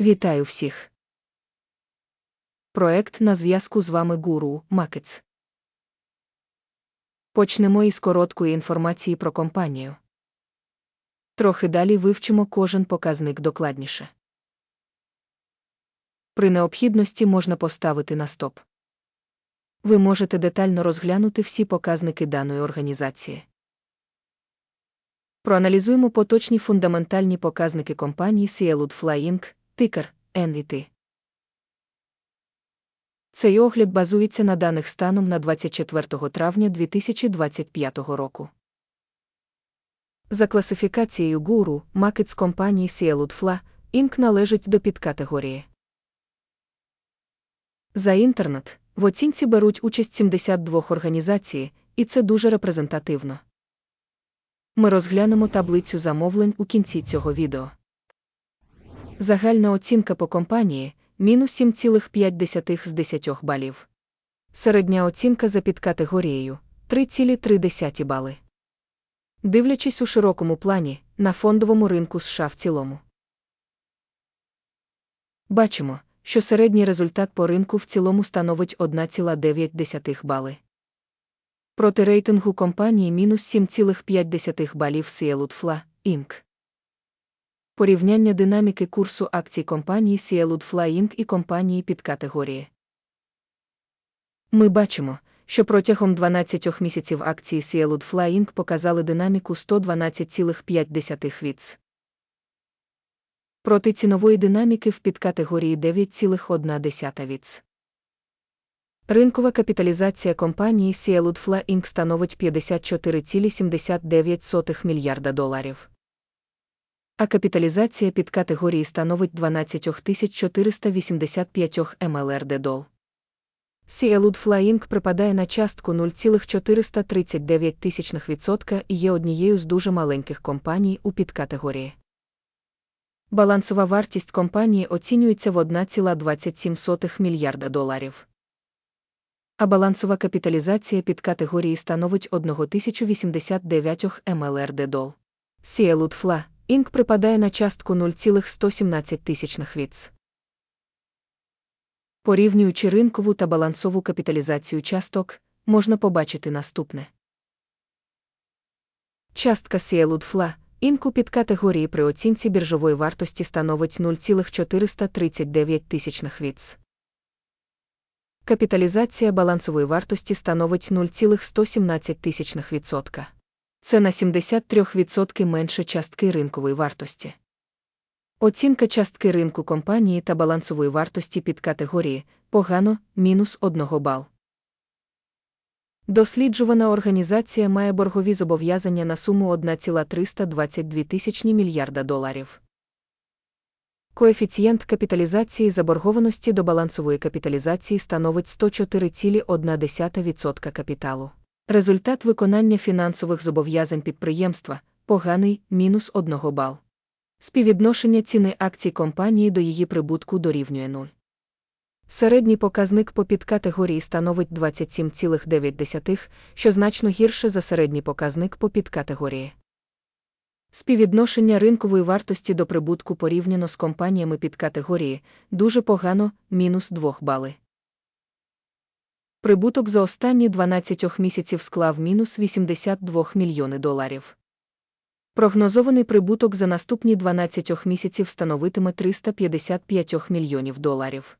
Вітаю всіх. Проект на зв'язку з вами Гуру Макец. Почнемо із короткої інформації про компанію. Трохи далі вивчимо кожен показник докладніше. При необхідності можна поставити на стоп. Ви можете детально розглянути всі показники даної організації. Проаналізуємо поточні фундаментальні показники компанії Cielud Flying, тикер NIT. Цей огляд базується на даних станом на 24 травня 2025 року. За класифікацією гуру, макет з компанії Cielud Fla, Inc. належить до підкатегорії. За інтернет в оцінці беруть участь 72 організацій, і це дуже репрезентативно. Ми розглянемо таблицю замовлень у кінці цього відео. Загальна оцінка по компанії мінус 7,5 з 10 балів. Середня оцінка за підкатегорією 3,3 бали. Дивлячись у широкому плані на фондовому ринку США в цілому. Бачимо, що середній результат по ринку в цілому становить 1,9 бали. Проти рейтингу компанії мінус 7,5 балів Cielud Fla, Inc. Порівняння динаміки курсу акцій компанії Cielud Fla Inc. і компанії під категорії. Ми бачимо, що протягом 12 місяців акції Cielud Fla Inc. показали динаміку 112,5 віц. Проти цінової динаміки в підкатегорії 9,1 віц. Ринкова капіталізація компанії Cielud Fla Inc. становить 54,79 мільярда доларів. А капіталізація під категорії становить 12 485 МЛРД дол. Cielud Fla припадає на частку 0,439% і є однією з дуже маленьких компаній у підкатегорії. Балансова вартість компанії оцінюється в 1,27 мільярда доларів. А балансова капіталізація під категорії становить 1089 МЛРД дол. Cielud Fla Inc. припадає на частку 0,117 тисячних віц. Порівнюючи ринкову та балансову капіталізацію часток, можна побачити наступне. Частка Fla Inc. під категорії при оцінці біржової вартості становить 0,439 тисячних віц. Капіталізація балансової вартості становить 0,117%. Це на 73% менше частки ринкової вартості. Оцінка частки ринку компанії та балансової вартості під категорії погано мінус 1 бал. Досліджувана організація має боргові зобов'язання на суму 1,322 тисячні мільярда доларів. Коефіцієнт капіталізації заборгованості до балансової капіталізації становить 104,1% капіталу. Результат виконання фінансових зобов'язань підприємства поганий мінус 1 бал. Співвідношення ціни акцій компанії до її прибутку дорівнює 0. Середній показник по підкатегорії становить 27,9, що значно гірше за середній показник по підкатегорії. Співвідношення ринкової вартості до прибутку порівняно з компаніями під категорії дуже погано мінус 2 бали. Прибуток за останні 12 місяців склав мінус 82 мільйони доларів. Прогнозований прибуток за наступні 12 місяців становитиме 355 мільйонів доларів.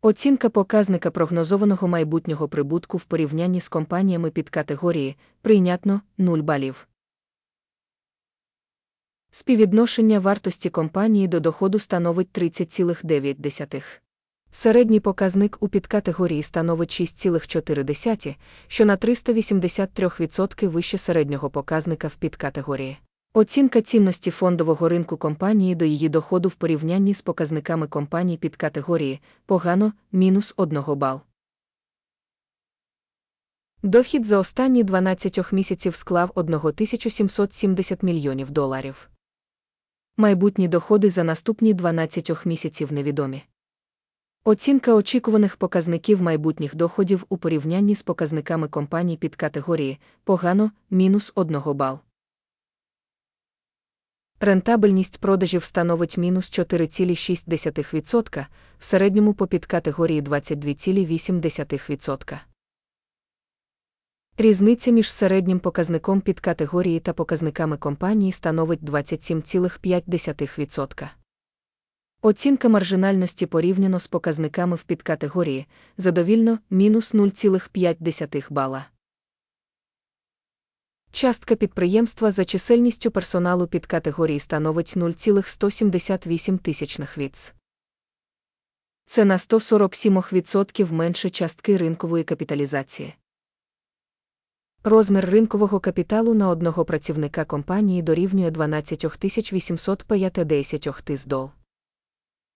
Оцінка показника прогнозованого майбутнього прибутку в порівнянні з компаніями під категорії прийнятно 0 балів. Співвідношення вартості компанії до доходу становить 30,9. Середній показник у підкатегорії становить 6,4, що на 383% вище середнього показника в підкатегорії. Оцінка цінності фондового ринку компанії до її доходу в порівнянні з показниками компаній під категорії погано мінус 1 бал. Дохід за останні 12 місяців склав 1770 мільйонів доларів. Майбутні доходи за наступні 12 місяців невідомі. Оцінка очікуваних показників майбутніх доходів у порівнянні з показниками компаній під категорії погано мінус 1 бал. Рентабельність продажів становить мінус 4,6%, в середньому по підкатегорії 22,8%. Різниця між середнім показником підкатегорії та показниками компанії становить 27,5%. Оцінка маржинальності порівняно з показниками в підкатегорії задовільно мінус 0,5 бала. Частка підприємства за чисельністю персоналу підкатегорії становить 0,178 тисячних віц. Це на 147% менше частки ринкової капіталізації. Розмір ринкового капіталу на одного працівника компанії дорівнює 12 850 тис дол.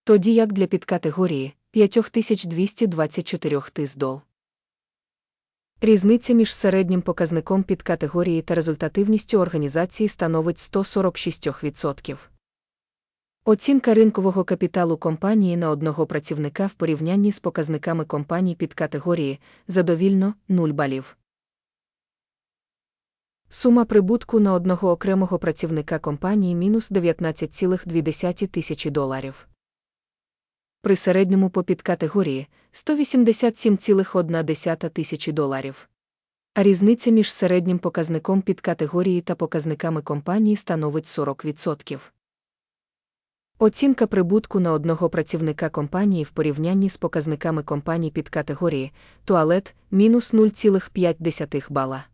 Тоді як для підкатегорії 5224 тис дол. Різниця між середнім показником підкатегорії та результативністю організації становить 146%. Оцінка ринкового капіталу компанії на одного працівника в порівнянні з показниками компаній підкатегорії задовільно 0 балів. Сума прибутку на одного окремого працівника компанії мінус 19,2 тисячі доларів. При середньому по підкатегорії 187,1 тисячі доларів. А різниця між середнім показником підкатегорії та показниками компанії становить 40%. Оцінка прибутку на одного працівника компанії в порівнянні з показниками компаній підкатегорії туалет мінус 0,5 бала.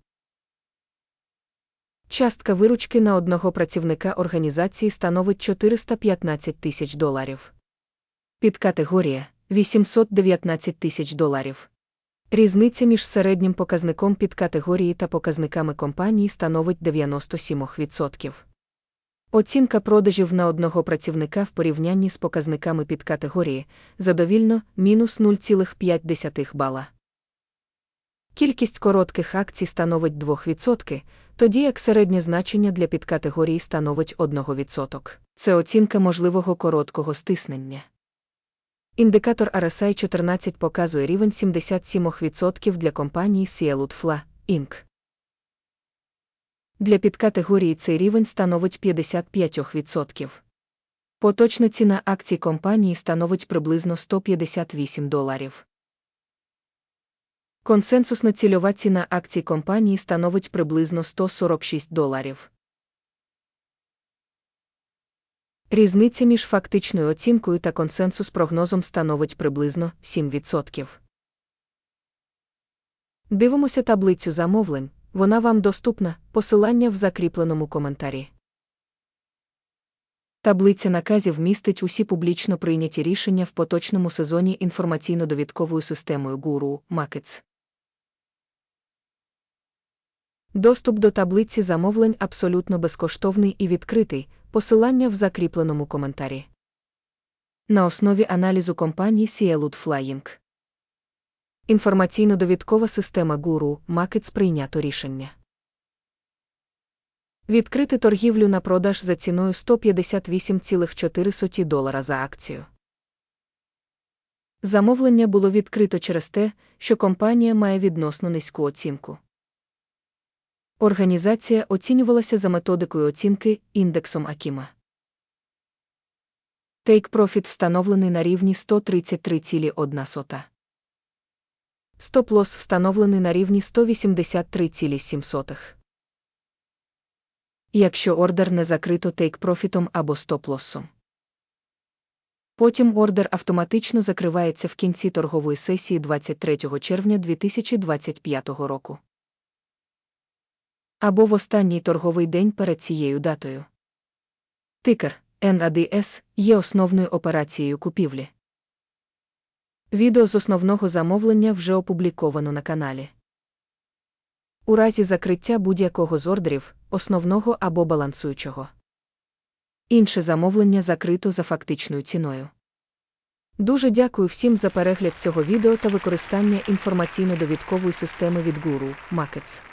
Частка виручки на одного працівника організації становить 415 тисяч доларів. Підкатегорія 819 тисяч доларів. Різниця між середнім показником підкатегорії та показниками компанії становить 97%. Оцінка продажів на одного працівника в порівнянні з показниками підкатегорії задовільно мінус 0,5 бала. Кількість коротких акцій становить 2%, тоді як середнє значення для підкатегорії становить 1%. Це оцінка можливого короткого стиснення. Індикатор RSI 14 показує рівень 77% для компанії Cielud Inc. Для підкатегорії цей рівень становить 55%. Поточна ціна акцій компанії становить приблизно 158 доларів. Консенсусна цільова ціна акцій компанії становить приблизно 146 доларів. Різниця між фактичною оцінкою та консенсус прогнозом становить приблизно 7%. Дивимося таблицю замовлень, вона вам доступна, посилання в закріпленому коментарі. Таблиця наказів містить усі публічно прийняті рішення в поточному сезоні інформаційно-довідковою системою Guru Markets. Доступ до таблиці замовлень абсолютно безкоштовний і відкритий, посилання в закріпленому коментарі. На основі аналізу компанії Cielud Flying. Інформаційно-довідкова система Guru Markets прийнято рішення. Відкрити торгівлю на продаж за ціною 158,4 долара за акцію. Замовлення було відкрито через те, що компанія має відносно низьку оцінку. Організація оцінювалася за методикою оцінки індексом Акіма. Take Profit встановлений на рівні 133,1. Стоп-лосс встановлений на рівні 183,7. Якщо ордер не закрито тейк-профітом або стоп-лоссом. Потім ордер автоматично закривається в кінці торгової сесії 23 червня 2025 року або в останній торговий день перед цією датою. Тикер NADS є основною операцією купівлі. Відео з основного замовлення вже опубліковано на каналі. У разі закриття будь-якого з ордерів, основного або балансуючого. Інше замовлення закрито за фактичною ціною. Дуже дякую всім за перегляд цього відео та використання інформаційно-довідкової системи від Guru Markets.